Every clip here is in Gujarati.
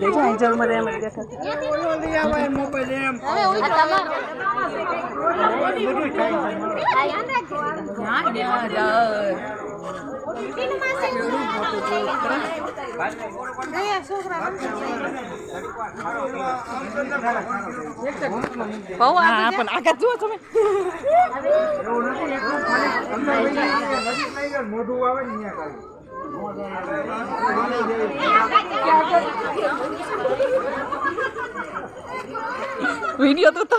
દે છે અહીં જળમાં એમ જ હા પણ આગળ જુઓ તમે. મોઢું આવે ને ਵੀਡੀਓ ਤੋਂ ਤਾਂ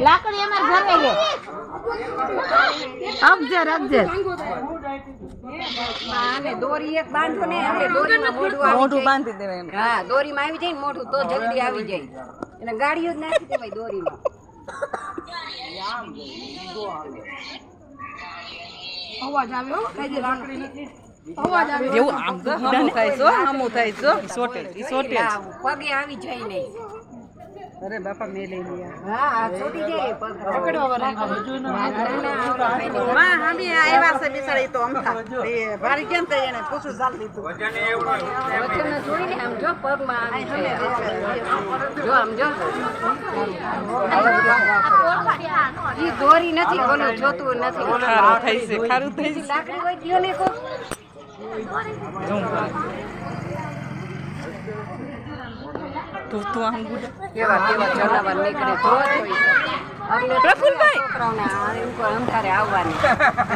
લાકડી અમારે ઘરે છે અગજર અગજર દોરી એક બાંધો ને એટલે દોરીમાં મોઢું હા દોરીમાં આવી જાય ને મોઢું તો જલ્દી આવી જાય એને ગાડીઓ જ નાખી દેવાય દોરીમાં અવાજ આવ્યો કઈ દે લાકડી એવું આમ તો હમું થાય છે હમું થાય છે. સોટે સોટે પગે આવી જાય નહીં. અરે બાપા મેં લઈ લીયા. હા આ જાય પગ પકડવા માં હામી આવ્યા છે બિચારી તો અમથા. એ ભારી કેમ થઈ એને? પૂછું ચાલ દીધું. વચન જોઈને આમ જો પગમાં આવી જાય જો આમ જો. ઈ દોરી નથી બોલું જોતું નથી. ખારું થઈ છે ખારું થઈ છે. લાકડી હોય ને તું તું આમ ગુડ. કેવા કેવા જનાવર નીકળે તો ઈ. એટલે પ્રફુલ્લભાઈ. છોકરાઓને આ એમ કોઈ અંધારે આવવાની.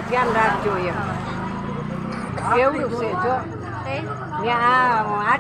ધ્યાન રાખજો એમ. કેવડું છે જો. ત્યાં આ